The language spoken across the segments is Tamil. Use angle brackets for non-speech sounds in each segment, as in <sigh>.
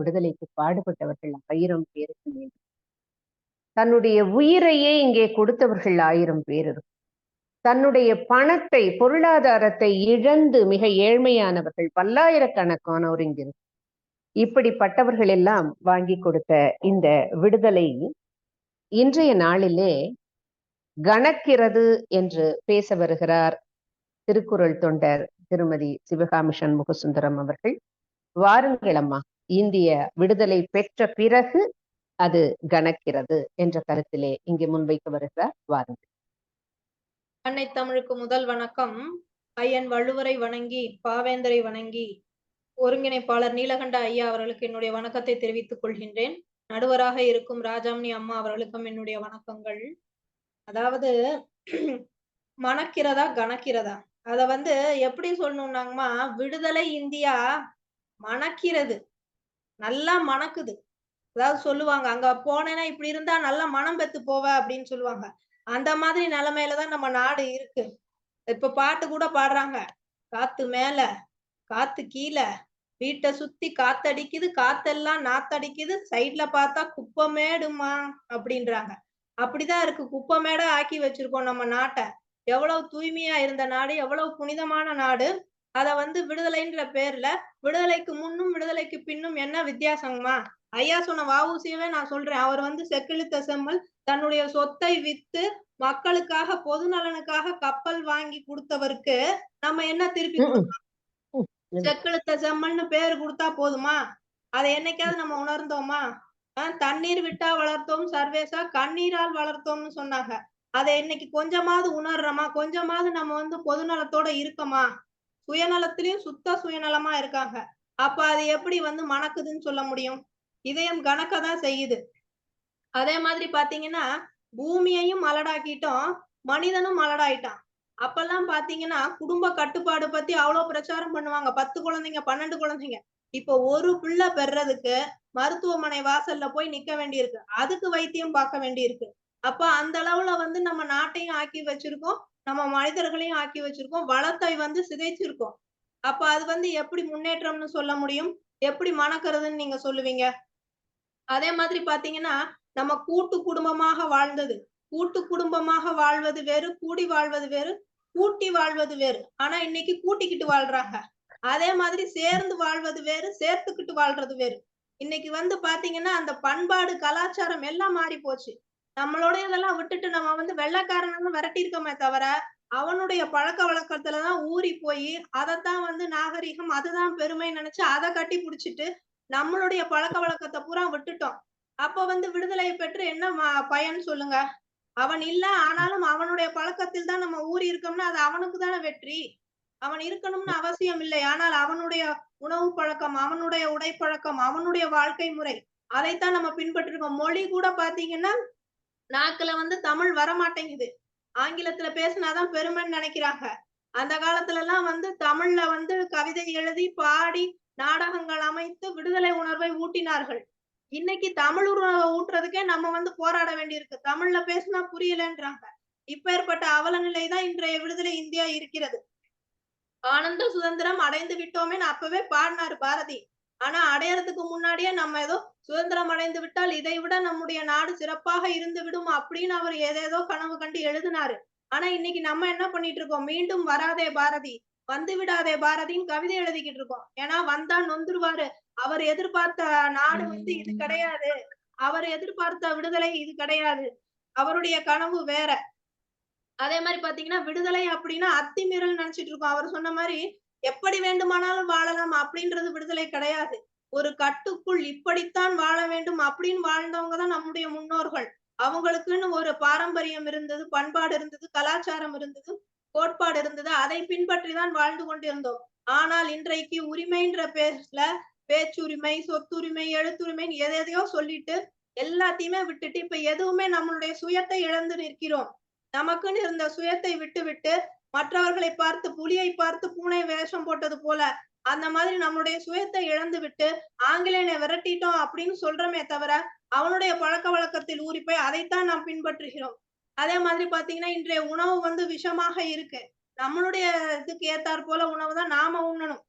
விடுதலைக்கு பாடுபட்டவர்கள் ஆயிரம் பேருக்கு தன்னுடைய உயிரையே இங்கே கொடுத்தவர்கள் ஆயிரம் பேர் இருக்கும். தன்னுடைய பணத்தை பொருளாதாரத்தை இழந்து மிக ஏழ்மையானவர்கள் பல்லாயிரக்கணக்கானோர் இங்கு இப்படிப்பட்டவர்கள் எல்லாம் வாங்கி கொடுத்த இந்த விடுதலை இன்றைய நாளிலே கணக்கிறது என்று பேச வருகிறார் திருக்குறள் தொண்டர் திருமதி சிவகாமிஷன் முகசுந்தரம் அவர்கள். வாருங்கள் அம்மா. இந்திய விடுதலை பெற்ற பிறகு அது கணக்கிறது என்ற கருத்திலே இங்கே முன்வைக்க வருகிறார் வாருங்கள் அன்னை தமிழுக்கு முதல் வணக்கம். ஐயன் வள்ளுவரை வணங்கி பாவேந்தரை வணங்கி ஒருங்கிணைப்பாளர் நீலகண்ட ஐயா அவர்களுக்கு என்னுடைய வணக்கத்தை தெரிவித்துக் கொள்கின்றேன். நடுவராக இருக்கும் ராஜாமணி அம்மா அவர்களுக்கும் என்னுடைய வணக்கங்கள். அதாவது மணக்கிறதா கணக்கிறதா அத வந்து எப்படி சொல்லணும்னாங்கம்மா விடுதலை இந்தியா மணக்கிறது. நல்லா மணக்குது. அதாவது சொல்லுவாங்க அங்க போனேன்னா இப்படி இருந்தா நல்லா மனம் பெத்து போவ அப்படின்னு சொல்லுவாங்க. அந்த மாதிரி நிலைமையிலதான் நம்ம நாடு இருக்கு. இப்ப பாட்டு கூட பாடுறாங்க. காத்து மேல காத்து கீழே வீட்டை சுத்தி காத்தடிக்குது காத்தெல்லாம் நாத்தடிக்குது சைட்ல பார்த்தா குப்பமேடுமா அப்படின்றாங்க. அப்படிதான் இருக்கு. குப்பமேட ஆக்கி வச்சிருக்கோம் நம்ம நாட்டை. எவ்வளவு தூய்மையா இருந்த நாடு எவ்வளவு புனிதமான நாடு. அத வந்து விடுதலைன்ற பேர்ல விடுதலைக்கு முன்னும் விடுதலைக்கு பின்னும் என்ன வித்தியாசங்கம்மா ஐயா சொன்ன வாவூசியவே நான் சொல்றேன். அவர் வந்து செக்கிழுத்த செம்மல் தன்னுடைய சொத்தை வித்து மக்களுக்காக பொது நலனுக்காக கப்பல் வாங்கி கொடுத்தவருக்கு நம்ம என்ன திருப்பி செக்கிழுத்த செம்மல்னு பேரு கொடுத்தா போதுமா? அதை என்னைக்காவது நம்ம உணர்ந்தோமா? தண்ணீர் விட்டா வளர்த்தோம் சர்வேசா கண்ணீரால் வளர்த்தோம்னு சொன்னாங்க. அதை இன்னைக்கு கொஞ்சமாவது உணர்றோமா? கொஞ்சமாவது நம்ம வந்து பொதுநலத்தோட இருக்கமா? சுயநலத்திலயும் சுத்த சுயநலமா இருக்காங்க. அப்ப அது எப்படி வந்து மணக்குதுன்னு சொல்ல முடியும்? இதயம் கணக்க தான் செய்யுது. அதே மாதிரி பாத்தீங்கன்னா பூமியையும் மலடாக்கிட்டோம் மனிதனும் மலடாயிட்டான். அப்பெல்லாம் பாத்தீங்கன்னா குடும்ப கட்டுப்பாடு பத்தி அவ்வளவு பிரச்சாரம் பண்ணுவாங்க. பத்து குழந்தைங்க பன்னெண்டு குழந்தைங்க. இப்போ ஒரு பிள்ளை பெறதுக்கு மருத்துவமனை வாசல்ல போய் நிக்க வேண்டியிருக்கு. அதுக்கு வைத்தியம் பார்க்க வேண்டியிருக்கு. அப்ப அந்த அளவுல வந்து நம்ம நாட்டையும் ஆக்கி வச்சிருக்கோம். நம்ம மனிதர்களையும் ஆக்கி வச்சிருக்கோம். வளத்தை வந்து சிதைச்சிருக்கோம். அப்ப அது வந்து எப்படி முன்னேற்றம்னு சொல்ல முடியும்? எப்படி மணக்கிறதுன்னு நீங்க சொல்லுவீங்க? அதே மாதிரி பாத்தீங்கன்னா நம்ம கூட்டு குடும்பமாக வாழ்ந்தது. கூட்டு குடும்பமாக வாழ்வது வேறு கூடி வாழ்வது வேறு கூட்டி வாழ்வது வேறு. ஆனா இன்னைக்கு கூட்டிக்கிட்டு வாழ்றாங்க. அதே மாதிரி சேர்ந்து வாழ்வது வேறு சேர்த்துக்கிட்டு வாழ்றது வேறு. இன்னைக்கு வந்து பாத்தீங்கன்னா அந்த பண்பாடு கலாச்சாரம் எல்லாம் மாறி போச்சு நம்மளோட இதெல்லாம் விட்டுட்டு நம்ம வந்து வெள்ளக்காரன்னு விரட்டி இருக்கோமே தவிர அவனுடைய பழக்க வழக்கத்துலதான் ஊறி போய் அதைத்தான் வந்து நாகரிகம் அதுதான் பெருமை நினைச்சு அதை கட்டி புடிச்சிட்டு நம்மளுடைய பழக்க வழக்கத்தை பூரா விட்டுட்டோம். அப்ப வந்து விடுதலை பெற்று என்ன பயன் சொல்லுங்க? அவன் இல்ல ஆனாலும் அவனுடைய பழக்கத்தில் தான் நம்ம ஊறி இருக்கோம்னா அது அவனுக்கு தானே வெற்றி. அவன் இருக்கணும்னு அவசியம் இல்லை. ஆனால் அவனுடைய உணவு பழக்கம் அவனுடைய உடை பழக்கம் அவனுடைய வாழ்க்கை முறை அதைத்தான் நம்ம பின்பற்றிருக்கோம். மொழி கூட பாத்தீங்கன்னா நாக்குல வந்து தமிழ் வரமாட்டேங்குது. ஆங்கிலத்துல பேசினாதான் பெருமைன்னு நினைக்கிறாங்க. அந்த காலத்துல எல்லாம் வந்து தமிழ்ல வந்து கவிதை எழுதி பாடி நாடகங்கள் அமைத்து விடுதலை உணர்வை ஊட்டினார்கள். இன்னைக்கு தமிழ் உணர்வை ஊட்டுறதுக்கே நம்ம வந்து போராட வேண்டியிருக்கு. தமிழ்ல பேசினா புரியலன்றாங்க. இப்ப ஏற்பட்ட அவல நிலைதான் இன்றைய விடுதலை இந்தியா இருக்கிறது. ஆனந்த சுதந்திரம் அடைந்து விட்டோமேன்னு அப்பவே பாடினாரு பாரதி. ஆனா அடையறதுக்கு முன்னாடியே நம்ம ஏதோ சுதந்திரம் அடைந்து விட்டால் இதை விட நம்முடைய நாடு சிறப்பாக இருந்து விடும் அப்படின்னு அவர் ஏதேதோ கனவு கண்டு எழுதினாரு. ஆனா இன்னைக்கு நம்ம என்ன பண்ணிட்டு இருக்கோம்? மீண்டும் வராதே பாரதி. வந்து விடாதே பாரதின்னு கவிதை எழுதிக்கிட்டு இருக்கோம். ஏன்னா வந்தா நொந்துருவாரு. அவர் எதிர்பார்த்த நாடு வந்து இது கிடையாது. அவர் எதிர்பார்த்த விடுதலை இது கிடையாது. அவருடைய கனவு வேற. அதே மாதிரி பாத்தீங்கன்னா விடுதலை அப்படின்னா அத்திமீறல் நினைச்சிட்டு இருக்கோம். அவர் சொன்ன மாதிரி எப்படி வேண்டுமானாலும் வாழலாம் அப்படின்றது விடுதலை கிடையாது. ஒரு கட்டுக்குள் இப்படித்தான் வாழ வேண்டும் அப்படின்னு வாழ்ந்தவங்க தான் நம்முடைய முன்னோர்கள். அவங்களுக்குன்னு ஒரு பாரம்பரியம் இருந்தது பண்பாடு இருந்தது கலாச்சாரம் இருந்தது கோட்பாடு இருந்தது. அதை பின்பற்றி தான் வாழ்ந்து கொண்டிருந்தோம். ஆனால் இன்றைக்கு உரிமைன்ற பேர்ல பேச்சுரிமை சொத்துரிமை எழுத்துரிமைன்னு எதையோ சொல்லிட்டு எல்லாத்தையுமே விட்டுட்டு இப்ப எதுவுமே நம்மளுடைய சுயத்தை இழந்து நிற்கிறோம். நமக்குன்னு இருந்த சுயத்தை விட்டு விட்டு மற்றவர்களை பார்த்து புலியை பார்த்து பூனை வேஷம் போட்டது போல அந்த மாதிரி நம்மளுடைய சுயத்தை இழந்து விட்டு ஆங்கிலேயனை விரட்டிட்டோம் அப்படின்னு சொல்றோமே தவிர அவனுடைய பழக்க வழக்கத்தில் ஊறி போய் அதைத்தான் நாம் பின்பற்றுகிறோம். அதே மாதிரி பாத்தீங்கன்னா இன்றைய உணவு வந்து விஷமாக இருக்கு. நம்மளுடைய இதுக்கு ஏத்தாற் போல உணவு தான் நாம உண்ணணும்.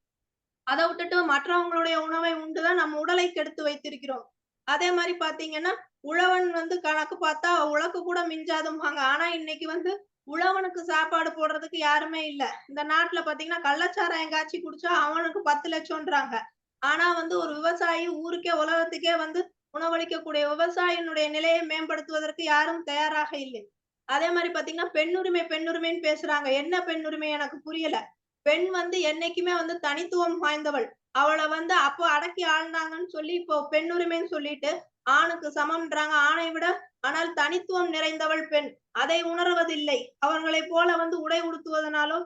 அதை விட்டுட்டு மற்றவங்களுடைய உணவை உண்டுதான் நம்ம உடலை கெடுத்து வைத்திருக்கிறோம். அதே மாதிரி பாத்தீங்கன்னா உழவன் வந்து கணக்கு பார்த்தா உழக்கு கூட மிஞ்சாதும்பாங்க. ஆனா இன்னைக்கு வந்து உழவனுக்கு சாப்பாடு போடுறதுக்கு யாருமே இல்ல. இந்த நாட்டுல பாத்தீங்கன்னா கள்ளச்சாராயம் காய்ச்சி குடிச்சா அவனுக்கு பத்து லட்சம்ன்றாங்க. ஆனா வந்து ஒரு விவசாயி ஊருக்கே உலகத்துக்கே வந்து உணவளிக்கக்கூடிய விவசாயினுடைய நிலையை மேம்படுத்துவதற்கு யாரும் தயாராக இல்லை. அதே மாதிரி பாத்தீங்கன்னா பெண்ணுரிமை பெண்ணுரிமைன்னு பேசுறாங்க. என்ன பெண்ணுரிமை எனக்கு புரியல. பெண் வந்து என்னைக்குமே வந்து தனித்துவம் வாய்ந்தவள். அவளை வந்து அப்போ அடக்கி ஆழ்ந்தாங்கன்னு சொல்லி இப்போ பெண்ணுரிமைன்னு சொல்லிட்டு ஆணுக்கு சமம்ன்றாங்க. ஆணை விட ஆனால் தனித்துவம் நிறைந்தவள் பெண். அதை உணர்வதில்லை. அவர்களை போல வந்து உடை உடுத்துவதனாலோ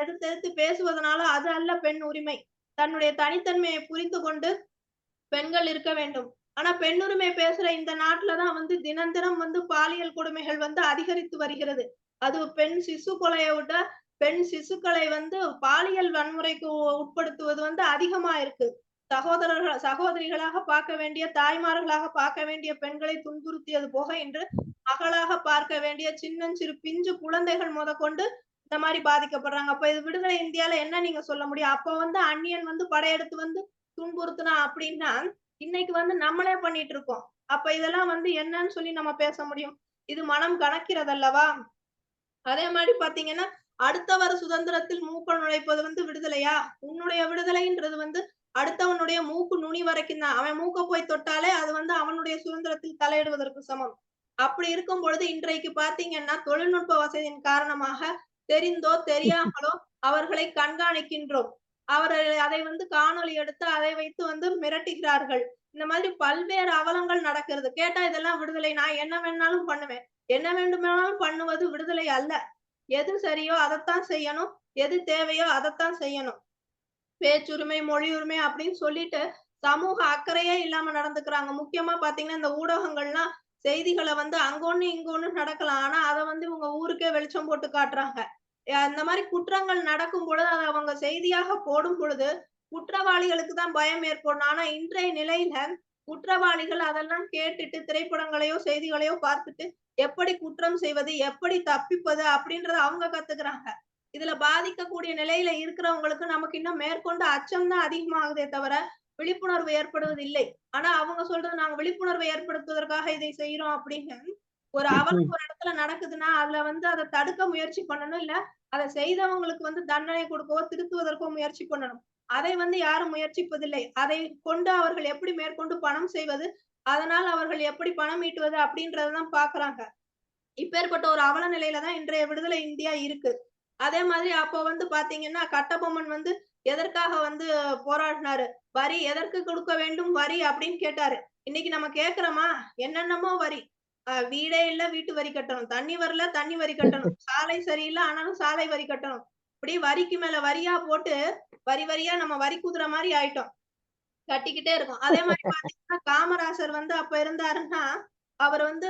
எடுத்து எடுத்து பேசுவதனாலோ அது அல்ல பெண் உரிமை. தன்னுடைய தனித்தன்மையை புரிந்து கொண்டு பெண்கள் இருக்க வேண்டும். ஆனா பெண்ணுரிமை பேசுற இந்த நாட்டுலதான் வந்து தினம் தினம் வந்து பாலியல் கொடுமைகள் வந்து அதிகரித்து வருகிறது. அது பெண் சிசு கொலையை விட பெண் சிசுக்களை வந்து பாலியல் வன்முறைக்கு உட்படுத்துவது வந்து அதிகமா இருக்கு. சகோதரர்கள் சகோதரிகளாக பார்க்க வேண்டிய தாய்மார்களாக பார்க்க வேண்டிய பெண்களை துன்புறுத்தியது போக இன்று மகளாக பார்க்க வேண்டிய சின்னஞ்சிறு பிஞ்சு குழந்தைகள் முதற்கொண்டு இந்த மாதிரி பாதிக்கப்படுறாங்க. அப்ப இது விடுதலை இந்தியால என்ன நீங்க சொல்ல முடியும்? அப்ப வந்து அந்நியன் வந்து படையெடுத்து வந்து துன்புறுத்தினா அப்படின்னா இன்னைக்கு வந்து நம்மளே பண்ணிட்டு இருக்கோம். அப்ப இதெல்லாம் வந்து என்னன்னு சொல்லி நம்ம பேச முடியும்? இது மனம் கணக்கிறதல்லவா? அதே மாதிரி பாத்தீங்கன்னா அடுத்த வர சுதந்திரத்தில் மூக்க நுழைப்பது வந்து விடுதலையா? உன்னுடைய விடுதலைன்றது வந்து அடுத்தவனுடைய மூக்கு நுனி வரைக்கும் தான். அவன் மூக்க போய் தொட்டாலே அது வந்து அவனுடைய சுதந்திரத்தில் தலையிடுவதற்கு சமம். அப்படி இருக்கும் பொழுது இன்றைக்கு பாத்தீங்கன்னா தொழில்நுட்ப வசதியின் காரணமாக தெரிந்தோ தெரியாமலோ அவர்களை கண்காணிக்கின்றோம். அவர்கள் அதை வந்து காணொளி எடுத்து அதை வைத்து வந்து மிரட்டுகிறார்கள். இந்த மாதிரி பல்வேறு அவலங்கள் நடக்கிறது. கேட்டா இதெல்லாம் விடுதலை. நான் என்ன வேணாலும் பண்ணுவேன். என்ன வேண்டுமானாலும் பண்ணுவது விடுதலை அல்ல. எது சரியோ அதைத்தான் செய்யணும். எது தேவையோ அதைத்தான் செய்யணும். பேச்சுரிமை மொழி உரிமை அப்படின்னு சொல்லிட்டு சமூக அக்கறையே இல்லாம நடந்துக்கிறாங்க. முக்கியமா பாத்தீங்கன்னா இந்த ஊடகங்கள்லாம் செய்திகளை வந்து அங்கொன்னு இங்கொன்னு நடக்கலாம். ஆனா அதை வந்து இவங்க ஊருக்கே வெளிச்சம் போட்டு காட்டுறாங்க. இந்த மாதிரி குற்றங்கள் நடக்கும் பொழுது அதை அவங்க செய்தியாக போடும் பொழுது குற்றவாளிகளுக்கு தான் பயம் ஏற்படும். ஆனா இன்றைய நிலையில குற்றவாளிகள் அதெல்லாம் கேட்டுட்டு திரைப்படங்களையோ செய்திகளையோ பார்த்துட்டு எப்படி குற்றம் செய்வது எப்படி தப்பிப்பது அப்படின்றத அவங்க கத்துக்கிறாங்க. இதுல பாதிக்கக்கூடிய நிலையில இருக்கிறவங்களுக்கு நமக்கு இன்னும் மேற்கொண்டு அச்சம் தான் அதிகமாகுதே தவிர விழிப்புணர்வு ஏற்படுவது இல்லை ஆனா அவங்க சொல்றது நாங்க விழிப்புணர்வை ஏற்படுத்துவதற்காக இதை செய்யறோம் அப்படின்னு ஒரு அவலம் ஒரு இடத்துல நடக்குதுன்னா அதுல வந்து அதை தடுக்க முயற்சி பண்ணணும். இல்ல அதை செய்தவங்களுக்கு வந்து தண்டனை கொடுக்கவோ திருத்துவதற்கோ முயற்சி பண்ணணும். அதை வந்து யாரும் முயற்சிப்பதில்லை. அதை கொண்டு அவர்கள் எப்படி மேற்கொண்டு பணம் செய்வது அதனால் அவர்கள் எப்படி பணம் ஈட்டுவது அப்படின்றதான் பாக்குறாங்க இப்பேற்பட்ட ஒரு அவல நிலையில தான் இன்றைய விடுதலை இந்தியா இருக்கு. அதே மாதிரி அப்போ வந்து பாத்தீங்கன்னா கட்டபொம்மன் வந்து எதற்காக வந்து போராடினாரு? வரி எதற்கு கொடுக்க வேண்டும்? வரி அப்படின்னு கேட்டாரு. இன்னைக்கு நம்ம கேக்குறோமா? என்னென்னமோ வரி. ஆஹ் வீடே இல்ல வீட்டு வரி கட்டணும். தண்ணி வரல தண்ணி வரி கட்டணும். சாலை சரியில்லை ஆனாலும் சாலை வரி கட்டணும். இப்படி வரிக்கு மேல வரியா போட்டு வரி வரியா நம்ம வரி குதிர மாதிரி ஆயிட்டோம். கட்டிக்கிட்டே இருக்கோம். அதே மாதிரி பாத்தீங்கன்னா காமராசர் வந்து அப்ப இருந்தாருன்னா அவர் வந்து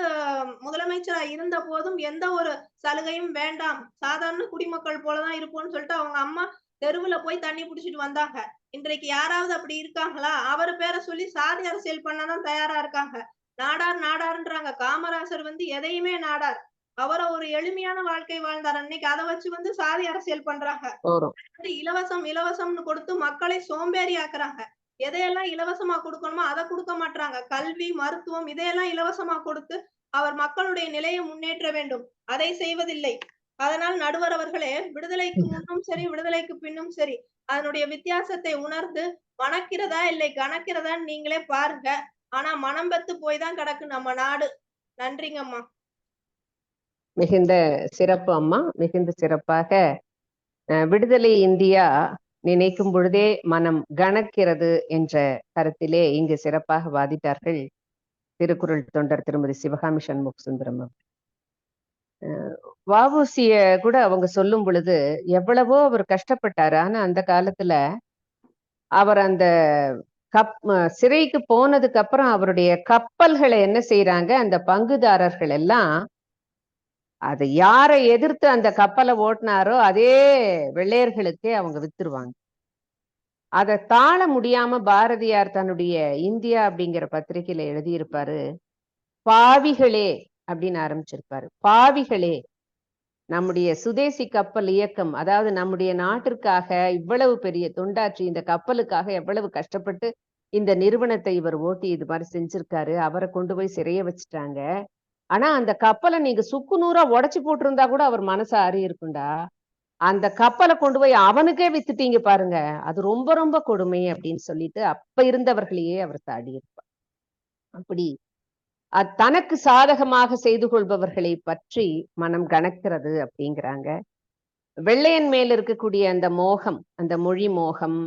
முதலமைச்சரா இருந்த போதும் எந்த ஒரு சலுகையும் வேண்டாம். சாதாரண குடிமக்கள் போலதான் இருப்போம்னு சொல்லிட்டு அவங்க அம்மா தெருவுல போய் தண்ணி புடிச்சிட்டு வந்தாங்க. இன்றைக்கு யாராவது அப்படி இருக்காங்களா? அவர் பேரை சொல்லி சாதி அரசியல் பண்ணதான் தயாரா இருக்காங்க. நாடார் நாடார்ன்றாங்க. காமராசர் வந்து எதையுமே நாடார். அவரை ஒரு எளிமையான வாழ்க்கை வாழ்ந்தார். அன்னைக்கு அதை வச்சு வந்து சாதி அரசியல் பண்றாங்க. இலவசம் இலவசம்னு கொடுத்து மக்களை சோம்பேறி ஆக்குறாங்க எதையெல்லாம் இலவசமா கொடுக்கணுமோ அதை கொடுக்க மாட்டாங்க கல்வி மருத்துவம் இதையெல்லாம் இலவசமா கொடுத்து அவர் மக்களுடைய நிலையை முன்னேற்ற வேண்டும். அதை செய்வதில்லை. அதனால் நடுவர் அவர்களே விடுதலைக்கு முன்னும் சரி விடுதலைக்கு பின்னும் சரி அதனுடைய வித்தியாசத்தை உணர்ந்து மணக்கிறதா இல்லை கணக்கிறதான்னு நீங்களே பாருங்க. ஆனா மனம் பெத்து போய் தான் கிடக்கு நம்ம நாடு. நன்றிங்கம்மா. மிகுந்த சிறப்பு அம்மா. மிகுந்த சிறப்பாக விடுதலை இந்தியா நினைக்கும் பொழுதே மனம் கணக்கிறது என்ற கருத்திலே இங்கு சிறப்பாக வாதிட்டார்கள் திருக்குறள் தொண்டர் திருமதி சிவகாமி சண்முக சுந்தரம் அவர்கள். கூட அவங்க சொல்லும் பொழுது எவ்வளவோ அவர் கஷ்டப்பட்டாரு ஆனா அந்த காலத்துல அவர் அந்த கப் அஹ், சிறைக்கு போனதுக்கு அப்புறம் அவருடைய கப்பல்களை என்ன செய்யறாங்க அந்த பங்குதாரர்கள் எல்லாம் அதை யாரை எதிர்த்து அந்த கப்பலை ஓட்டினாரோ அதே வெள்ளையர்களுக்கே அவங்க வித்துருவாங்க. அதை தாழ முடியாம பாரதியார் தன்னுடைய இந்தியா அப்படிங்கிற பத்திரிகையில எழுதியிருப்பாரு பாவிகளே அப்படின்னு ஆரம்பிச்சிருப்பாரு. பாவிகளே நம்முடைய சுதேசி கப்பல் இயக்கம் அதாவது நம்முடைய நாட்டிற்காக இவ்வளவு பெரிய தொண்டாற்றி இந்த கப்பலுக்காக எவ்வளவு கஷ்டப்பட்டு இந்த நிறுவனத்தை இவர் ஓட்டி இது மாதிரி செஞ்சிருக்காரு அவரை கொண்டு போய் சிறைய வச்சுட்டாங்க. ஆனா அந்த கப்பலை நீங்க சுக்கு நூறா உடைச்சு போட்டிருந்தா கூட அவர் மனசு ஆறி இருக்குண்டா அந்த கப்பலை கொண்டு போய் அவனுக்கே வித்துட்டீங்க பாருங்க. அது ரொம்ப ரொம்ப கொடுமை அப்படின்னு சொல்லிட்டு அப்ப இருந்தவர்களையே அவர் சாடி இருப்பார். அப்படி தனக்கு சாதகமாக செய்து கொள்பவர்களை பற்றி மனம் கணக்கிறது அப்படிங்கிறாங்க. வெள்ளையன் மேல் இருக்கக்கூடிய அந்த மோகம் அந்த மொழி மோகம்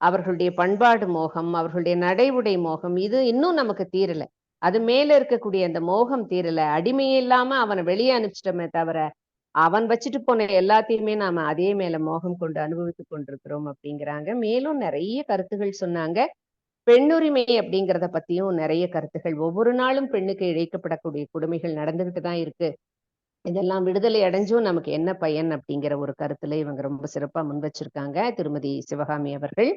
அவர்களுடைய பண்பாடு மோகம் அவர்களுடைய நடை உடை மோகம் இது இன்னும் நமக்கு தீரலை. அது மேல இருக்கக்கூடிய அந்த மோகம் தீரல அடிமையே இல்லாம அவனை வெளியே அனுப்பிச்சிட்டோமே தவிர அவன் வச்சுட்டு போன எல்லாத்தையுமே நாம அதே மேல மோகம் கொண்டு அனுபவித்துக் கொண்டிருக்கிறோம் அப்படிங்கிறாங்க. மேலும் நிறைய கருத்துகள் சொன்னாங்க. பெண்ணுரிமை அப்படிங்கிறத பத்தியும் நிறைய கருத்துகள். ஒவ்வொரு நாளும் பெண்ணுக்கு இழைக்கப்படக்கூடிய கொடுமைகள் நடந்துகிட்டு தான் இருக்கு. இதெல்லாம் விடுதலை அடைஞ்சும் நமக்கு என்ன பயன் அப்படிங்கிற ஒரு கருத்துல இவங்க ரொம்ப சிறப்பா முன் வச்சிருக்காங்க. திருமதி சிவகாமி அவர்கள்.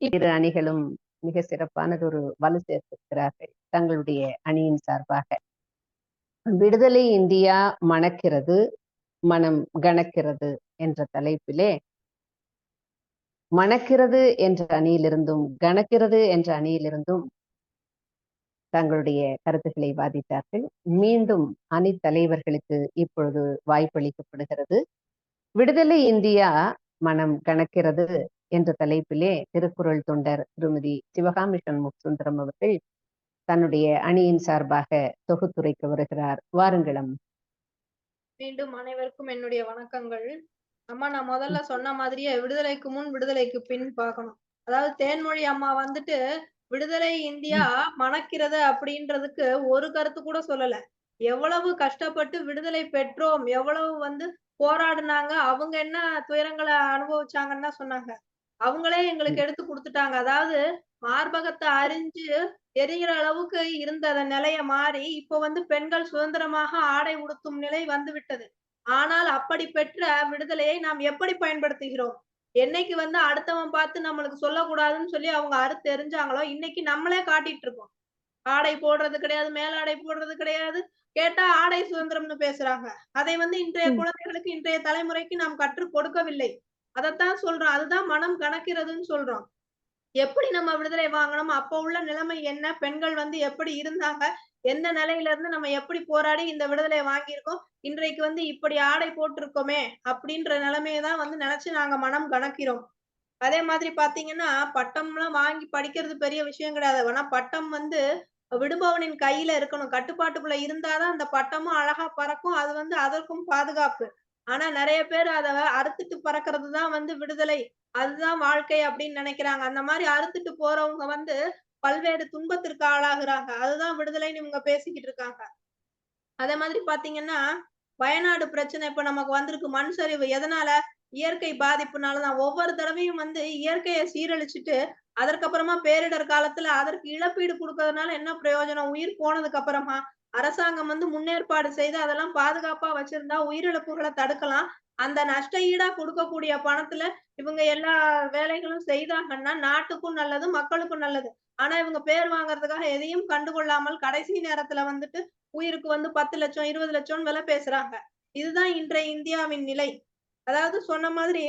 இரு அணிகளும் மிக சிறப்பானது ஒரு வலு சேர்த்திருக்கிறார்கள் தங்களுடைய அணியின் சார்பாக. விடுதலை இந்தியா மணக்கிறது மனம் கணக்கிறது என்ற தலைப்பிலே மணக்கிறது என்ற அணியிலிருந்தும் கணக்கிறது என்ற அணியிலிருந்தும் தங்களுடைய கருத்துக்களை வாதித்தார்கள் மீண்டும் அணி தலைவர்களுக்கு இப்பொழுது வாய்ப்பளிக்கப்படுகிறது. விடுதலை இந்தியா மனம் கணக்கிறது என்ற தலைப்பிலே திருக்குறள் தொண்டர் திருமதி சிவகாமிஷன் முக்சுந்தரம் அவர்கள் தன்னுடைய அணியின் சார்பாக தொகுத்துரைக்க வருகிறார். வாருங்களம். மீண்டும் அனைவருக்கும் என்னுடைய வணக்கங்கள். அம்மா நான் முதல்ல சொன்ன மாதிரியே விடுதலைக்கு முன் விடுதலைக்கு பின் பார்க்கணும். அதாவது தேன்மொழி அம்மா வந்துட்டு விடுதலை இந்தியா மணக்கிறது அப்படின்றதுக்கு ஒரு கருத்து கூட சொல்லல. எவ்வளவு கஷ்டப்பட்டு விடுதலை பெற்றோம் எவ்வளவு வந்து போராடினாங்க அவங்க என்ன துயரங்களை அனுபவிச்சாங்கன்னு சொன்னாங்க. அவங்களே எங்களுக்கு எடுத்து கொடுத்துட்டாங்க. அதாவது மார்பகத்தை அரிஞ்சு எரிகிற அளவுக்கு இருந்த அந்த நிலைய மாறி இப்ப வந்து பெண்கள் சுதந்திரமாக ஆடை உடுத்தும் நிலை வந்து விட்டது. ஆனால் அப்படி பெற்ற விடுதலையை நாம் எப்படி பயன்படுத்துகிறோம்? என்னைக்கு வந்து அடுத்தவன் பார்த்து நம்மளுக்கு சொல்லக்கூடாதுன்னு சொல்லி அவங்க அறுத்து எரிஞ்சாங்களோ இன்னைக்கு நம்மளே காட்டிட்டு இருக்கோம். ஆடை போடுறது கிடையாது மேலாடை போடுறது கிடையாது. கேட்டா ஆடை சுதந்திரம்னு பேசுறாங்க. அதை வந்து இன்றைய. குழந்தைகளுக்கு இன்றைய தலைமுறைக்கு நாம் கற்றுக் கொடுக்கவில்லை. அதைத்தான் சொல்றோம். அதுதான் மனம் கணக்கிறதுன்னு சொல்றோம். எப்படி நம்ம விடுதலை வாங்கணும் அப்ப உள்ள நிலைமை என்ன? பெண்கள் வந்து எப்படி இருந்தாங்க? எந்த நிலையில இருந்து நம்ம எப்படி போராடி இந்த விடுதலை வாங்கியிருக்கோம்? இன்றைக்கு வந்து இப்படி ஆடை போட்டிருக்கோமே அப்படின்ற நிலைமையை தான் வந்து நினைச்சு நாங்க மனம் கணக்கிறோம். அதே மாதிரி பாத்தீங்கன்னா பட்டம்லாம் வாங்கி படிக்கிறது பெரிய விஷயம் கிடையாது. ஆனா பட்டம் வந்து விடுபவனின் கையில இருக்கணும். கட்டுப்பாட்டுக்குள்ள இருந்தாதான் அந்த பட்டமும் அழகா பறக்கும். அது வந்து அதற்கும் பாதுகாப்பு. ஆனா நிறைய பேர் அத அறுத்துட்டு பறக்கிறது தான் வந்து விடுதலை. அதுதான் வாழ்க்கை அப்படின்னு நினைக்கிறாங்க. அந்த மாதிரி அறுத்துட்டு போறவங்க வந்து பல்வேறு துன்பத்திற்கு ஆளாகுறாங்க. அதுதான் விடுதலைன்னு இவங்க பேசிக்கிட்டு இருக்காங்க. அதே மாதிரி பாத்தீங்கன்னா வயநாடு பிரச்சனை இப்ப நமக்கு வந்திருக்கு. மண் சரிவு. எதனால? இயற்கை பாதிப்புனாலதான் ஒவ்வொரு தடவையும் வந்து இயற்கையை சீரழிச்சிட்டு அதற்கப்புறமா பேரிடர் காலத்துல அதற்கு இழப்பீடு கொடுக்கறதுனால என்ன பிரயோஜனம்? உயிர் போனதுக்கு அப்புறமா அரசாங்கம் வந்து முன்னேற்பாடு செய்து அதெல்லாம் பாதுகாப்பா வச்சிருந்தா உயிரிழப்புகளை தடுக்கலாம். அந்த நஷ்ட ஈடா கொடுக்கக்கூடிய பணத்துல இவங்க எல்லா வேலைகளும் செய்தாங்கன்னா நாட்டுக்கும் நல்லது மக்களுக்கும் நல்லது. ஆனா இவங்க பேர் வாங்குறதுக்காக எதையும் கண்டுகொள்ளாமல் கடைசி நேரத்துல வந்துட்டு உயிருக்கு வந்து பத்து லட்சம் இருபது லட்சம் விலை பேசுறாங்க. இதுதான் இன்றைய இந்தியாவின் நிலை. அதாவது சொன்ன மாதிரி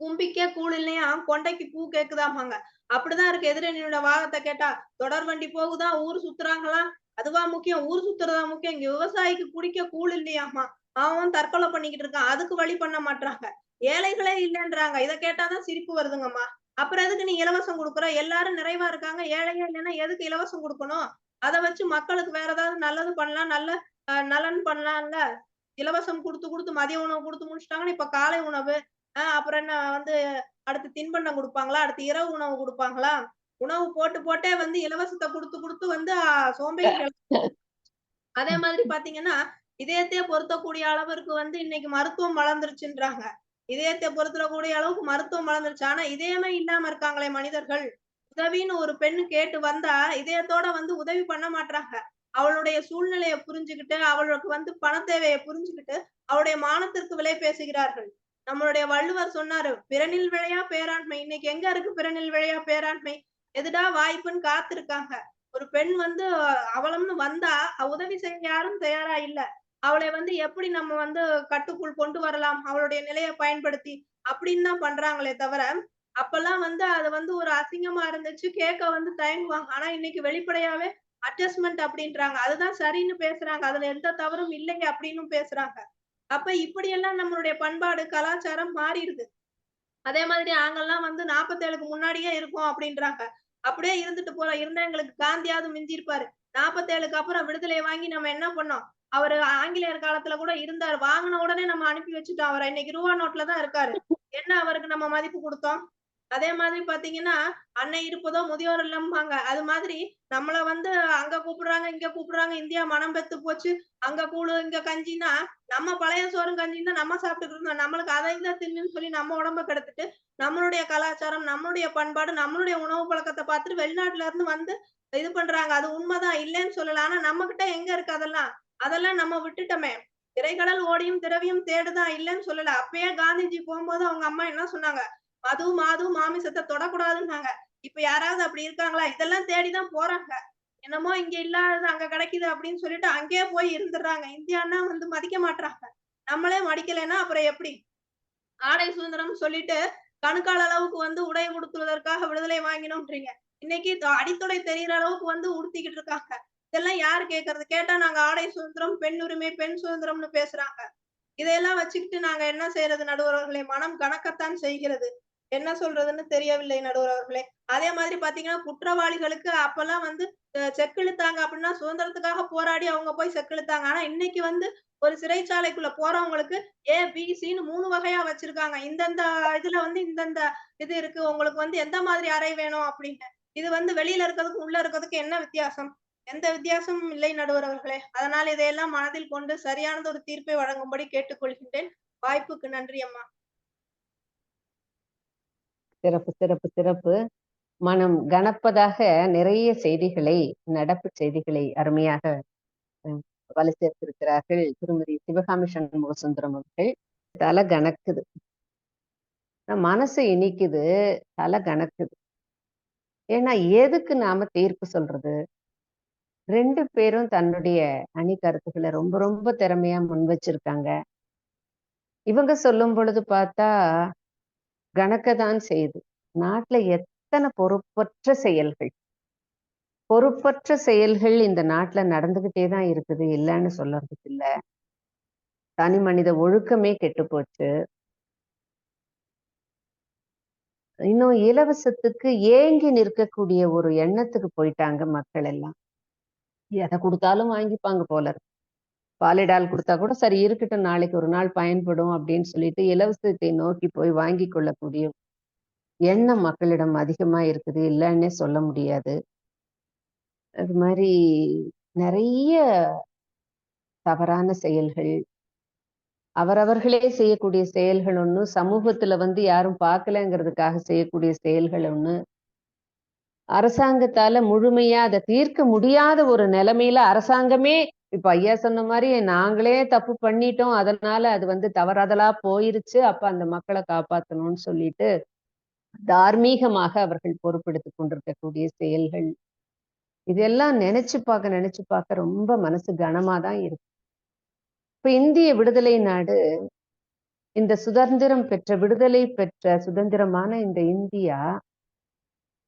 கும்பிக்கே கூழ் இல்லையா? கொண்டைக்கு பூ கேக்குதாமாங்க அப்படிதான் இருக்கு. எதிரணியோட வாகத்தை கேட்டா தொடர் வண்டி போகுதா? ஊர் சுத்துறாங்களா? அதுவா முக்கியம். ஊர் சுத்துறதா முக்கியம். இங்க விவசாயிக்கு குடிக்க கூழ் இல்லையாமா அவன் தற்கொலை பண்ணிக்கிட்டு இருக்கான். அதுக்கு வழி பண்ண மாட்டாங்க ஏழைகளே இல்லைன்றாங்க. இதை கேட்டாதான் சிரிப்பு வருதுங்கம்மா. அப்புறம் எதுக்கு நீ இலவசம் கொடுக்குற? எல்லாரும் நிறைவா இருக்காங்க. ஏழையா இல்லைன்னா எதுக்கு இலவசம் கொடுக்கணும்? அதை வச்சு மக்களுக்கு வேற ஏதாவது நல்லது பண்ணலாம். நல்ல நலன் பண்ணலாம்ல. இலவசம் கொடுத்து கொடுத்து மதிய உணவு கொடுத்து முடிச்சிட்டாங்கன்னா இப்ப காலை உணவு ஆஹ் அப்புறம் என்ன வந்து அடுத்து தின்பண்டம் கொடுப்பாங்களா? அடுத்து இரவு உணவு கொடுப்பாங்களா? உணவு போட்டு போட்டே வந்து இலவசத்தை கொடுத்து கொடுத்து வந்து ஆஹ், சோம்பேறிகள் <laughs> அதே மாதிரி பாத்தீங்கன்னா இதயத்தையே பொருத்தக்கூடிய அளவிற்கு வந்து இன்னைக்கு மருத்துவம் வளர்ந்துருச்சுன்றாங்க. இதயத்தை பொருத்தக்கூடிய அளவுக்கு மருத்துவம் வளர்ந்துருச்சு. ஆனா இதயமே இல்லாம இருக்காங்களே மனிதர்கள். உதவின்னு ஒரு பெண்ணு கேட்டு வந்தா இதயத்தோட வந்து உதவி பண்ண மாட்டாங்க அவளுடைய சூழ்நிலையை புரிஞ்சுக்கிட்டு அவளுக்கு வந்து பண தேவையை புரிஞ்சுக்கிட்டு அவளுடைய மானத்திற்கு விலை பேசுகிறார்கள். நம்மளுடைய வள்ளுவர் சொன்னாரு பிறனில் விழையா பேராண்மை. இன்னைக்கு எங்க இருக்கு பிறனில் விழையா பேராண்மை எதுடா வாய்ப்புன்னு காத்திருக்காங்க. ஒரு பெண் வந்து அவளம்னு வந்தா உதவி செய்ய யாரும் தயாரா இல்ல. அவளை வந்து எப்படி நம்ம வந்து கட்டுக்குள் கொண்டு வரலாம்? அவளுடைய நிலையை பயன்படுத்தி அப்படின்னு தான் பண்றாங்களே தவிர அப்பெல்லாம் வந்து அது வந்து ஒரு அசிங்கமா இருந்துச்சு. கேட்க வந்து தயங்குவாங்க. ஆனா இன்னைக்கு வெளிப்படையாவே அட்ஜஸ்ட்மெண்ட் அப்படின்றாங்க. அதுதான் சரின்னு பேசுறாங்க. அதுல எந்த தவறும் இல்லைங்க அப்படின்னு பேசுறாங்க. அப்ப இப்படியெல்லாம் நம்மளுடைய பண்பாடு கலாச்சாரம் மாறிடுது. அதே மாதிரி நாங்கெல்லாம் வந்து நாற்பத்தேழுக்கு முன்னாடியே இருக்கோம் அப்படின்றாங்க. அப்படியே இருந்துட்டு போற இருந்தா எங்களுக்கு காந்தியாவது மிஞ்சி இருப்பாரு நாற்பத்தேழுக்கு அப்புறம் விடுதலை வாங்கி நம்ம என்ன பண்ணோம்? அவரு ஆங்கிலேயர் காலத்துல கூட இருந்தாரு. வாங்கின உடனே நம்ம அனுப்பி வச்சுட்டோம். அவரை இன்னைக்கு ரூபா நோட்ல தான் இருக்காரு. என்ன அவருக்கு நம்ம மதிப்பு கொடுத்தோம்? அதே மாதிரி பாத்தீங்கன்னா அன்னை இருப்பதோ முதியோர் இல்லம்பாங்க. அது மாதிரி நம்மள வந்து அங்க கூப்பிடுறாங்க இங்க கூப்பிடுறாங்க இந்தியா மனம் பெத்து போச்சு. அங்க கூழு இங்க கஞ்சின்னா நம்ம பழைய சோறும் கஞ்சின்னு தான் நம்ம சாப்பிட்டுட்டு இருந்தோம். நம்மளுக்கு அதை தான் தின்னுன்னு சொல்லி நம்ம உடம்ப கெடுத்துட்டு நம்மளுடைய கலாச்சாரம் நம்மளுடைய பண்பாடு நம்மளுடைய உணவு பழக்கத்தை பார்த்துட்டு வெளிநாட்டுல இருந்து வந்து இது பண்றாங்க. அது உண்மைதான் இல்லைன்னு சொல்லல. ஆனா நம்ம கிட்ட எங்க இருக்கு அதெல்லாம்? அதெல்லாம் நம்ம விட்டுட்டோமே. திரைக்கடல் ஓடியும் திரவியும் தேடுதான் இல்லைன்னு சொல்லல. அப்பயே காந்திஜி போகும்போது அவங்க அம்மா என்ன சொன்னாங்க? மது மாது மாமிசத்தை தொடக்கூடாதுன்னாங்க இப்ப யாராவது அப்படி இருக்காங்களா? இதெல்லாம் தேடிதான் போறாங்க. என்னமோ இங்க இல்லாதது அங்க கிடைக்குது அப்படின்னு சொல்லிட்டு அங்கேயே போய் இருந்துடுறாங்க. இந்தியான்னா வந்து மதிக்க மாட்டாங்க நம்மளே மடிக்கலைன்னா அப்புறம் எப்படி? ஆடை சுதந்திரம் சொல்லிட்டு கணுக்கால் அளவுக்கு வந்து உடை உடுத்துவதற்காக விடுதலை வாங்கினோம்ன்றீங்க இன்னைக்கு அடித்துடை தெரியற அளவுக்கு வந்து உடுத்திக்கிட்டு இருக்காங்க. இதெல்லாம் யாரு கேக்குறது? கேட்டா நாங்க ஆடை சுதந்திரம் பெண் உரிமை பெண் சுதந்திரம்னு பேசுறாங்க. இதையெல்லாம் வச்சுக்கிட்டு நாங்க என்ன செய்யறது நடுவர்களே? மனம் கணக்கத்தான் செய்கிறது. என்ன சொல்றதுன்னு தெரியவில்லை நடுவரவர்களே அதே மாதிரி பாத்தீங்கன்னா குற்றவாளிகளுக்கு அப்பெல்லாம் வந்து செக்கிழுத்தாங்க அப்படின்னா சுதந்திரத்துக்காக போராடி அவங்க போய் செக் இழுத்தாங்க ஆனா இன்னைக்கு வந்து ஒரு சிறைச்சாலைக்குள்ள போறவங்களுக்கு ஏ பி சின்னு மூணு வகையா வச்சிருக்காங்க. இந்தந்த இதுல வந்து இந்தந்த இது இருக்கு. உங்களுக்கு வந்து எந்த மாதிரி அறை வேணும் அப்படின்னு. இது வந்து வெளியில இருக்கிறதுக்கு உள்ள இருக்கிறதுக்கு என்ன வித்தியாசம்? எந்த வித்தியாசமும் இல்லை நடுவர் அவர்களே. அதனால் இதையெல்லாம் மனதில் கொண்டு சரியானது ஒரு தீர்ப்பை வழங்கும்படி கேட்டுக்கொள்கின்றேன். வாய்ப்புக்கு நன்றி அம்மா. சிறப்பு சிறப்பு சிறப்பு. மனம் கனப்பதாக நிறைய செய்திகளை நடப்பு செய்திகளை அருமையாக வலு சேர்த்திருக்கிறார்கள் திருமதி சிவகாமி சண்முகசுந்தரம் அவர்கள். தலை கணக்குது மனசு இனிக்குது. தலை கணக்குது ஏன்னா எதுக்கு நாம தீர்ப்பு சொல்றது? ரெண்டு பேரும் தன்னுடைய அணி கருத்துக்களை ரொம்ப ரொம்ப திறமையா முன் வச்சிருக்காங்க. இவங்க சொல்லும் பொழுது பார்த்தா கணக்கதான் செய்யுது நாட்டுல எத்தனை பொறுப்பற்ற செயல்கள்? பொறுப்பற்ற செயல்கள் இந்த நாட்டுல நடந்துகிட்டே தான் இருக்குது இல்லைன்னு சொல்றதுக்கு இல்ல. தனி மனித ஒழுக்கமே கெட்டு போச்சு. இன்னும் இலவசத்துக்கு ஏங்கி நிற்கக்கூடிய ஒரு எண்ணத்துக்கு போயிட்டாங்க மக்கள் எல்லாம். எதை கொடுத்தாலும் வாங்கிப்பாங்க போல இருக்கு. பாலிடால் கொடுத்தா கூட சரி இருக்கட்டும் நாளைக்கு ஒரு நாள் பயன்படும் அப்படின்னு சொல்லிட்டு இலவசத்தை நோக்கி போய் வாங்கி கொள்ளக்கூடிய எண்ணம் மக்களிடம் அதிகமா இருக்குது. இல்லைன்னே சொல்ல முடியாது. அது மாதிரி நிறைய தவறான செயல்கள் அவரவர்களே செய்யக்கூடிய செயல்கள் ஒண்ணு சமூகத்துல வந்து யாரும் பார்க்கலங்கிறதுக்காக செய்யக்கூடிய செயல்கள் ஒண்ணு. அரசாங்கத்தால முழுமையா அதை தீர்க்க முடியாத ஒரு நிலைமையில அரசாங்கமே இப்ப ஐயா சொன்ன மாதிரி நாங்களே தப்பு பண்ணிட்டோம். அதனால அது வந்து தவறாதலா போயிருச்சு. அப்ப அந்த மக்களை காப்பாத்தணும்னு சொல்லிட்டு தார்மீகமாக அவர்கள் பொறுப்பெடுத்து கொண்டிருக்கக்கூடிய செயல்கள். இதெல்லாம் நினைச்சு பார்க்க நினைச்சு பார்க்க ரொம்ப மனசு கனமா தான் இருக்கு. இப்ப இந்திய விடுதலை நாடு இந்த சுதந்திரம் பெற்ற விடுதலை பெற்ற சுதந்திரமான இந்த இந்தியா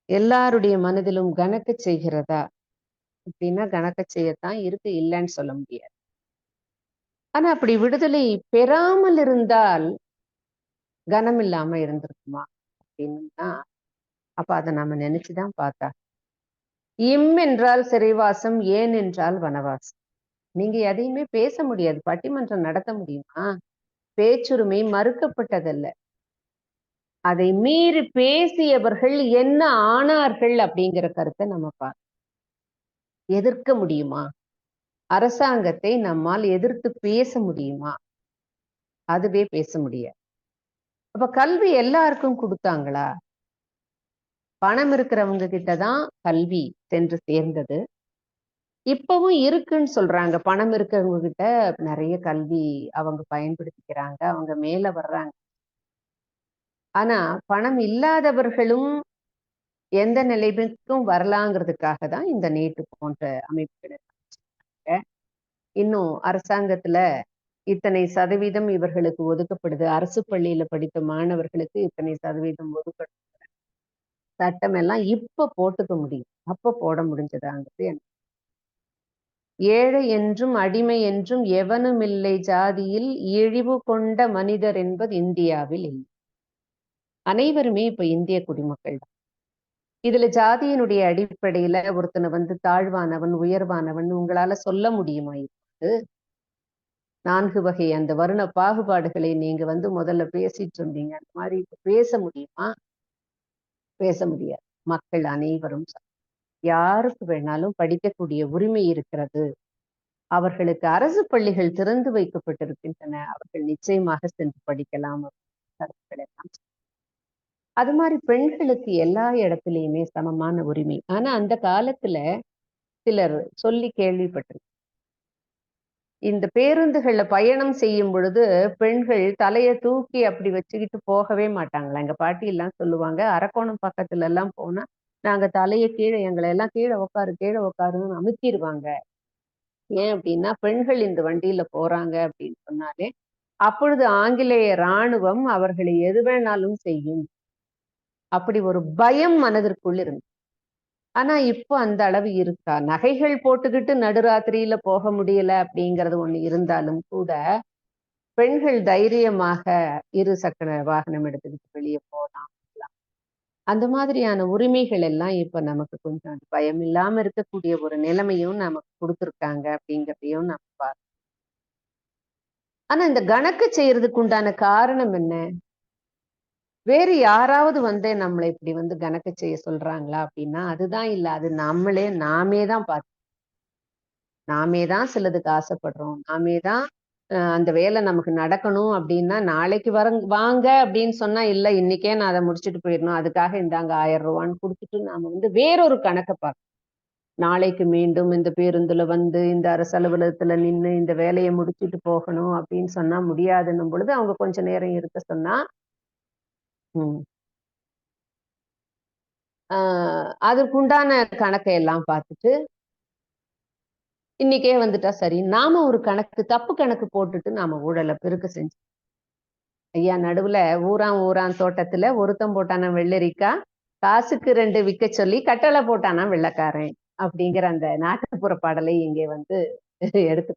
எல்லாருடைய மனதிலும் கணக்க செய்கிறதா? அப்படின்னா கணக்க செய்யத்தான் இருக்கு இல்லைன்னு சொல்ல முடியாது. ஆனா அப்படி விடுதலை பெறாமல் இருந்தால் கனம் இல்லாம இருந்திருக்குமா அப்படின்னா அப்ப அதை நாம நினைச்சுதான் பார்த்தா இம் என்றால் சிறைவாசம் ஏன் என்றால் வனவாசம். நீங்க எதையுமே பேச முடியாது பட்டிமன்றம் நடத்த முடியுமா? பேச்சுரிமை மறுக்கப்பட்டதல்ல. அதை மீறி பேசியவர்கள் என்ன ஆனார்கள் அப்படிங்கிற கருத்தை நம்ம பார்க்கணும். எதிர்க்க முடியுமா? அரசாங்கத்தை நம்மால் எதிர்த்து பேச முடியுமா? அதுவே பேச முடியாது. அப்ப கல்வி எல்லாருக்கும் கொடுத்தாங்களா? பணம் இருக்கிறவங்க கிட்டதான் கல்வி சென்று சேர்ந்தது. இப்பவும் இருக்குன்னு சொல்றாங்க. பணம் இருக்கிறவங்க கிட்ட நிறைய கல்வி அவங்க பயன்படுத்திக்கிறாங்க. அவங்க மேல வர்றாங்க. ஆனா பணம் இல்லாதவர்களும் எந்த நிலைமைக்கும் வரலாங்கிறதுக்காக தான் இந்த நீட்டு போன்ற அமைப்புகள் இன்னும் அரசாங்கத்துல இத்தனை சதவீதம் இவர்களுக்கு ஒதுக்கப்படுது. அரசு பள்ளியில படித்த மாணவர்களுக்கு இத்தனை சதவீதம் ஒதுக்கப்படுது. சட்டம் எல்லாம் இப்ப போட்டுக்க முடியும். அப்ப போட முடிஞ்சதாங்கிறது எனக்கு ஏழை என்றும் அடிமை என்றும் எவனுமில்லை ஜாதியில் இழிவு கொண்ட மனிதர் என்பது இந்தியாவில் இல்லை. அனைவருமே இப்ப இந்திய குடிமக்கள் தான் இதுல ஜாதியினுடைய அடிப்படையில ஒருத்தனை வந்து தாழ்வானவன் உயர்வானவன் உங்களால சொல்ல முடியுமா இப்போது நான்கு வகை அந்த வருண பாகுபாடுகளை நீங்க வந்து முதல்ல பேசிட்டு இருந்தீங்க. அந்த மாதிரி பேச முடியுமா? பேச முடியாது. மக்கள் அனைவரும் யாருக்கு வேணாலும் படிக்கக்கூடிய உரிமை இருக்கிறது. அவர்களுக்கு அரசு பள்ளிகள் திறந்து வைக்கப்பட்டிருக்கின்றன. அவர்கள் நிச்சயமாக சென்று படிக்கலாம். அப்படின்ற கருத்துக்கள் எல்லாம் அது மாதிரி பெண்களுக்கு எல்லா இடத்துலயுமே சமமான உரிமை. ஆனா அந்த காலத்துல சிலர் சொல்லி கேள்விப்பட்டிருக்கேன் இந்த பேருந்துகள்ல பயணம் செய்யும் பொழுது பெண்கள் தலையை தூக்கி அப்படி வச்சுக்கிட்டு போகவே மாட்டாங்களா? எங்க பாட்டி எல்லாம் சொல்லுவாங்க அரக்கோணம் பக்கத்துல எல்லாம் போனா நாங்க தலையை கீழே எங்களை எல்லாம் கீழே உட்காரு கீழே உட்காருன்னு அமுத்திடுவாங்க ஏன் அப்படின்னா பெண்கள் இந்த வண்டியில போறாங்க அப்படின்னு சொன்னாலே அப்பொழுது ஆங்கிலேய ராணுவம் அவர்களை எது வேணாலும் செய்யும். அப்படி ஒரு பயம் மனதிற்குள் இருந்து ஆனா இப்போ அந்த அளவு இருக்கா? நகைகள் போட்டுக்கிட்டு நடுராத்திரியில போக முடியல அப்படிங்கறது ஒண்ணு இருந்தாலும் கூட பெண்கள் தைரியமாக இரு சக்கர வாகனம் எடுத்துக்கிட்டு வெளியே போகலாம் அந்த மாதிரியான உரிமைகள் எல்லாம் இப்ப நமக்கு கொஞ்சம் பயம் இல்லாம இருக்கக்கூடிய ஒரு நிலைமையும் நமக்கு கொடுத்துருக்காங்க அப்படிங்கிறதையும் நம்ம பார்க்கணும். ஆனா இந்த கணக்கு செய்யறதுக்கு உண்டான காரணம் என்ன? வேறு யாராவது வந்து நம்மளை இப்படி வந்து கணக்கு செய்ய சொல்றாங்களா அப்படின்னா அதுதான் இல்ல. அது நம்மளே நாமே தான் பார்த்து நாமே தான் சிலதுக்கு ஆசைப்படுறோம். நாமே தான் அந்த வேலை நமக்கு நடக்கணும் அப்படின்னா நாளைக்கு வர வாங்க அப்படின்னு சொன்னா இல்ல இன்னைக்கே நான் அதை முடிச்சுட்டு போயிடணும். அதுக்காக இந்தாங்க ஆயிரம் ரூபான்னு கொடுத்துட்டு நாம வந்து வேறொரு கணக்கை பார்க்கணும். நாளைக்கு மீண்டும் இந்த பேருந்துல வந்து இந்த அரசு அலுவலகத்துல நின்று இந்த வேலையை முடிச்சுட்டு போகணும் அப்படின்னு சொன்னா முடியாதுன்னும் பொழுது அவங்க கொஞ்ச நேரம் இருக்க சொன்னா ம். ஆஹ் அதற்குண்டான கணக்கை எல்லாம் பார்த்துட்டு இன்னைக்கே வந்துட்டா சரி நாம ஒரு கணக்கு தப்பு கணக்கு போட்டுட்டு நாம ஊழலை பெருக்க செஞ்சு. ஐயா நடுவுல ஊரான் ஊரான் தோட்டத்துல ஒருத்தன் போட்டானா வெள்ளரிக்கா காசுக்கு ரெண்டு விக்கச் சொல்லி கட்டளை போட்டானா வெள்ளைக்காரன் அப்படிங்கிற அந்த நாட்டுப்புற பாடலை இங்கே வந்து எடுத்து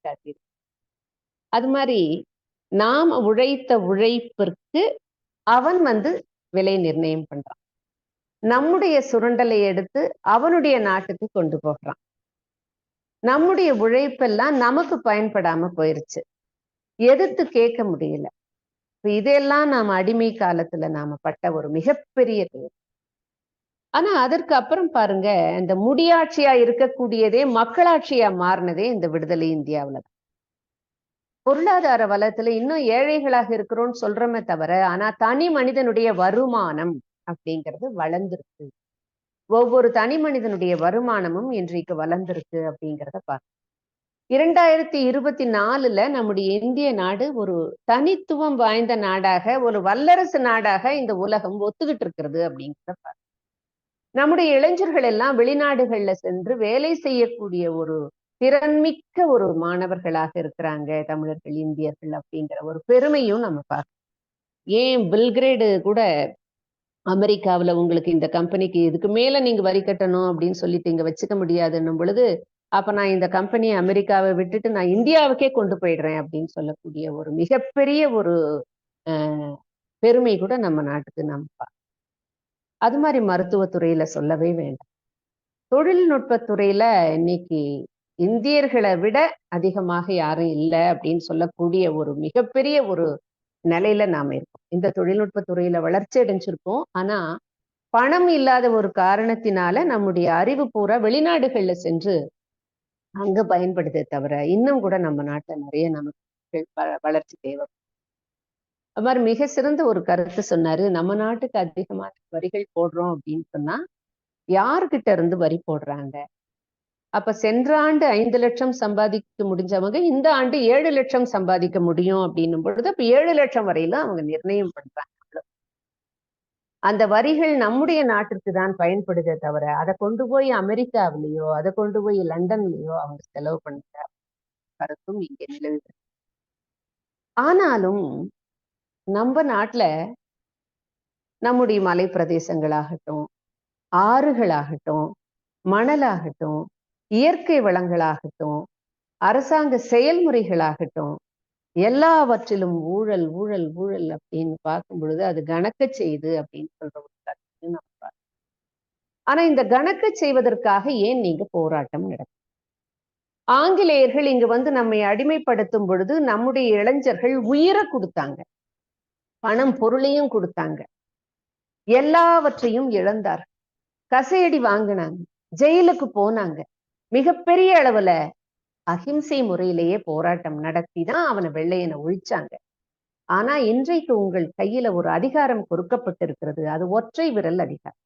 அது மாதிரி நாம உழைத்த உழைப்பிற்கு அவன் வந்து விலை நிர்ணயம் பண்றான். நம்முடைய சுரண்டலை எடுத்து அவனுடைய நாட்டுக்கு கொண்டு போகிறான். நம்முடைய உழைப்பெல்லாம் நமக்கு பயன்படாம போயிருச்சு. எதிர்த்து கேட்க முடியல. இதெல்லாம் நாம அடிமை காலத்துல நாம பட்ட ஒரு மிகப்பெரிய தேவை. ஆனா அதற்கு அப்புறம் பாருங்க இந்த முடியாட்சியா இருக்கக்கூடியதே மக்களாட்சியா மாறினதே இந்த விடுதலை இந்தியாவுல தான். பொருளாதார வளத்துல இன்னும் ஏழைகளாக இருக்கிறோம்னு சொல்றோமே தவிர ஆனா தனி மனிதனுடைய வருமானம் அப்படிங்கிறது வளர்ந்திருக்கு. ஒவ்வொரு தனி மனிதனுடைய வருமானமும் இன்றைக்கு வளர்ந்திருக்கு அப்படிங்கிறத பார்க்கணும் இரண்டாயிரத்தி இருபத்தி நாலுல நம்முடைய இந்திய நாடு ஒரு தனித்துவம் வாய்ந்த நாடாக ஒரு வல்லரசு நாடாக இந்த உலகம் ஒத்துக்கிட்டு இருக்கிறது அப்படிங்கிறத பார்க்கணும் நம்முடைய இளைஞர்கள் எல்லாம் வெளிநாடுகள்ல சென்று வேலை செய்யக்கூடிய ஒரு திறன்மிக்க ஒரு மாணவர்களாக இருக்கிறாங்க தமிழர்கள் இந்தியர்கள் அப்படிங்கிற ஒரு பெருமையும் நம்ம பார்க்கணும் ஏன் பில்கிரேடு கூட அமெரிக்காவுல உங்களுக்கு இந்த கம்பெனிக்கு இதுக்கு மேல நீங்க வரி கட்டணும் அப்படின்னு சொல்லிட்டு இங்க வச்சுக்க முடியாதுன்னும் பொழுது அப்ப நான் இந்த கம்பெனியை அமெரிக்காவை விட்டுட்டு நான் இந்தியாவுக்கே கொண்டு போயிடுறேன் அப்படின்னு சொல்லக்கூடிய ஒரு மிகப்பெரிய ஒரு பெருமை கூட நம்ம நாட்டுக்கு நம்ம அது மாதிரி மருத்துவத்துறையில சொல்லவே வேண்டாம். தொழில்நுட்பத்துறையில இன்னைக்கு இந்தியர்களை விட அதிகமாக யாரும் இல்லை அப்படின்னு சொல்லக்கூடிய ஒரு மிகப்பெரிய ஒரு நிலையில நாம இருக்கோம். இந்த தொழில்நுட்ப துறையில வளர்ச்சி அடைஞ்சிருக்கோம். ஆனா பணம் இல்லாத ஒரு காரணத்தினால நம்முடைய அறிவு பூரா வெளிநாடுகள்ல சென்று அங்க பயன்படுதே தவிர இன்னும் கூட நம்ம நாட்டுல நிறைய நமக்கு வ- வளர்ச்சி தேவை. அவர் மிக சிறந்த ஒரு கருத்து சொன்னாரு. நம்ம நாட்டுக்கு அதிகமான வரிகள் போடுறோம் அப்படின்னு சொன்னா யார்கிட்ட இருந்து வரி போடுறாங்க? அப்ப சென்ற ஆண்டு ஐந்து லட்சம் சம்பாதிக்க முடிஞ்சவங்க இந்த ஆண்டு ஏழு லட்சம் சம்பாதிக்க முடியும் அப்படின்னும் பொழுது அப்ப ஏழு லட்சம் வரையிலும் அவங்க நிர்ணயம் பண்றாங்க. அந்த வரிகள் நம்முடைய நாட்டிற்கு தான் பயன்படுதே தவிர அதை கொண்டு போய் அமெரிக்காவிலேயோ அதை கொண்டு போய் லண்டன்லயோ அவங்க செலவு பண்ற கருத்தும் இங்கே நிலவுகிறது ஆனாலும் நம்ம நாட்டுல நம்முடைய மலை பிரதேசங்களாகட்டும் ஆறுகளாகட்டும் மணலாகட்டும் இயற்கை வளங்களாகட்டும் அரசாங்க செயல்முறைகளாகட்டும் எல்லாவற்றிலும் ஊழல் ஊழல் ஊழல் அப்படின்னு பார்க்கும் பொழுது அது கணக்க செய்து அப்படின்னு சொல்ற ஒரு கருத்து நம்ம ஆனா இந்த கணக்க செய்வதற்காக ஏன் நீங்க போராட்டம் நடக்கும் ஆங்கிலேயர்கள் இங்கு வந்து நம்மை அடிமைப்படுத்தும் பொழுது நம்முடைய இளைஞர்கள் உயிரை கொடுத்தாங்க. பணம் பொருளையும் கொடுத்தாங்க. எல்லாவற்றையும் இழந்தார்கள். கசையடி வாங்கினாங்க. ஜெயிலுக்கு போனாங்க. மிகப்பெரிய அளவுல அஹிம்சை முறையிலேயே போராட்டம் நடத்தி தான் அவனை வெள்ளையனை ஒழிச்சாங்க. ஆனா இன்றைக்கு உங்கள் கையில ஒரு அதிகாரம் கொடுக்கப்பட்டிருக்கிறது. அது ஒற்றை விரல் அதிகாரம்.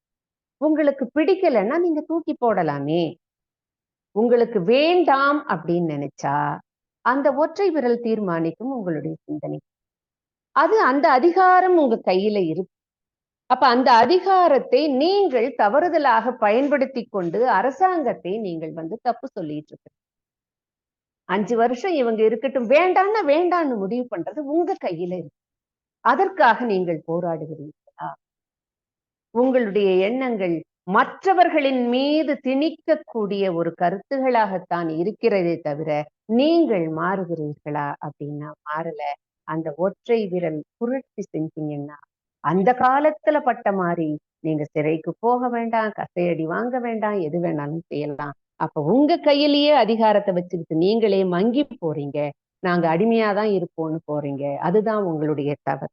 உங்களுக்கு பிடிக்கலைன்னா நீங்க தூக்கி போடலாமே. உங்களுக்கு வேண்டாம் அப்படின்னு நினைச்சா அந்த ஒற்றை விரல் தீர்மானிக்கும் உங்களுடைய சிந்தனை. அது அந்த அதிகாரம் உங்க கையில இருக்கு. அப்ப அந்த அதிகாரத்தை நீங்கள் தவறுதலாக பயன்படுத்தி கொண்டு அரசாங்கத்தை நீங்கள் வந்து தப்பு சொல்லிட்டு இருக்க அஞ்சு வருஷம் இவங்க இருக்கட்டும் வேண்டான்னா வேண்டான்னு முடிவு பண்றது உங்க கையில இருக்கு. அதற்காக நீங்கள் போராடுகிறீர்களா? உங்களுடைய எண்ணங்கள் மற்றவர்களின் மீது திணிக்கக்கூடிய ஒரு கருத்துகளாகத்தான் இருக்கிறதே தவிர நீங்கள் மாறுகிறீர்களா? அப்படின்னா மாறல. அந்த ஒற்றை விரல் புரட்சி செஞ்சீங்கன்னா அந்த காலத்துல பட்ட மாதிரி நீங்க சிறைக்கு போக வேண்டாம் கசையடி வாங்க வேண்டாம் எது வேணாலும் செய்யலாம். அப்ப உங்க கையிலேயே அதிகாரத்தை வச்சுக்கிட்டு நீங்களே மங்கி போறீங்க. நாங்க அடிமையாதான் இருப்போம்னு போறீங்க. அதுதான் உங்களுடைய தவறு.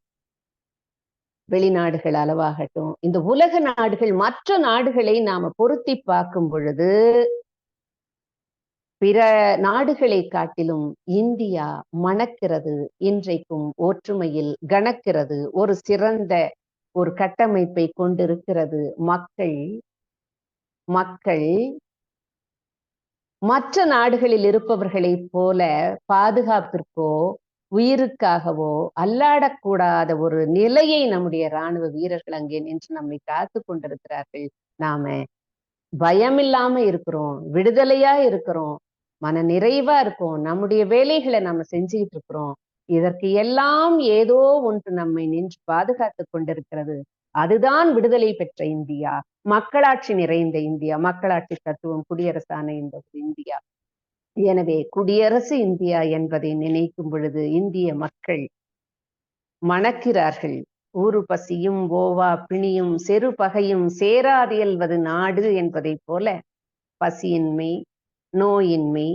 வெளிநாடுகள் அளவாகட்டும் இந்த உலக நாடுகள் மற்ற நாடுகளை நாம பொருத்தி பார்க்கும் பொழுது பிற நாடுகளை காட்டிலும் இந்தியா மணக்கிறது இன்றைக்கும் ஒற்றுமையில் கணக்கிறது ஒரு சிறந்த ஒரு கட்டமைப்பை கொண்டிருக்கிறது. மக்கள் மக்கள் மற்ற நாடுகளில் இருப்பவர்களைப் போல பாதுகாப்பிற்கோ உயிருக்காகவோ அல்லாடக்கூடாத ஒரு நிலையை நம்முடைய ராணுவ வீரர்கள் அங்கே நின்று நம்மை காத்து கொண்டிருக்கிறார்கள். நாம பயமில்லாம இருக்கிறோம் விடுதலையா இருக்கிறோம். மன நிறைவா இருக்கும். நம்முடைய வேலைகளை நம்ம செஞ்சுக்கிட்டு இருக்கிறோம். இதற்கு எல்லாம் ஏதோ ஒன்று நம்மை நின்று பாதுகாத்து கொண்டிருக்கிறது. அதுதான் விடுதலை பெற்ற இந்தியா. மக்களாட்சி நிறைந்த இந்தியா. மக்களாட்சி தத்துவம் குடியரசான இந்த இந்தியா. எனவே குடியரசு இந்தியா என்பதை நினைக்கும் பொழுது இந்திய மக்கள் மணக்கிறார்கள். ஊறு பசியும் ஓவா பிணியும் செரு பகையும் சேராதியல்வது நாடு என்பதைப் போல பசியின்மை நோயின்மை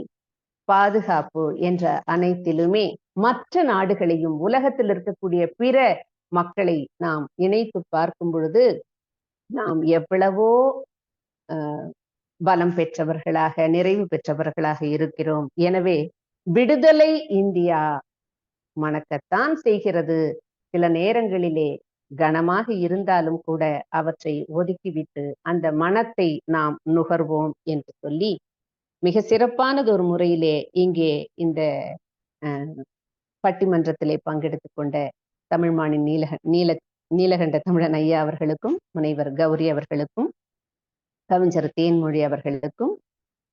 பாதுகாப்பு என்ற அனைத்திலுமே மற்ற நாடுகளையும் உலகத்தில் இருக்கக்கூடிய பிற மக்களை நாம் இணைத்து பார்க்கும் பொழுது நாம் எவ்வளவோ பலம் பெற்றவர்களாக நிறைவு பெற்றவர்களாக இருக்கிறோம். எனவே விடுதலை இந்தியா மணக்கத்தான் செய்கிறது. சில நேரங்களிலே கனமாக இருந்தாலும் கூட அவற்றை ஒதுக்கிவிட்டு அந்த மனத்தை நாம் நுகர்வோம் என்று சொல்லி மிக சிறப்பானது ஒரு முறையிலே இங்கே இந்த பட்டிமன்றத்திலே பங்கெடுத்து கொண்ட தமிழ்மானின் நீலக நீல நீலகண்ட தமிழன் ஐயா அவர்களுக்கும் முனைவர் கௌரி அவர்களுக்கும் கவிஞர் தேன்மொழி அவர்களுக்கும்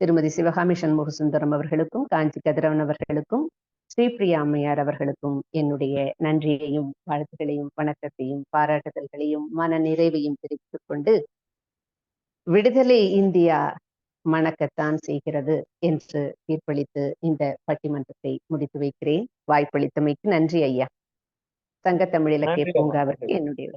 திருமதி சிவகாமி சண்முகசுந்தரம் அவர்களுக்கும் காஞ்சி கதிரவன் அவர்களுக்கும் ஸ்ரீபிரியா அம்மையார் அவர்களுக்கும் என்னுடைய நன்றியையும் வாழ்த்துகளையும் வணக்கத்தையும் பாராட்டுதல்களையும் மன நிறைவையும் தெரிவித்துக் கொண்டு விடுதலை இந்தியா மணக்கத்தான் செய்கிறது என்று தீர்ப்பளித்து இந்த பட்டிமன்றத்தை முடித்து வைக்கிறேன். வாய்ப்பளித்தமைக்கு நன்றி ஐயா. சங்க தமிழிலக்கிய பூங்காவிற்கு என்னுடைய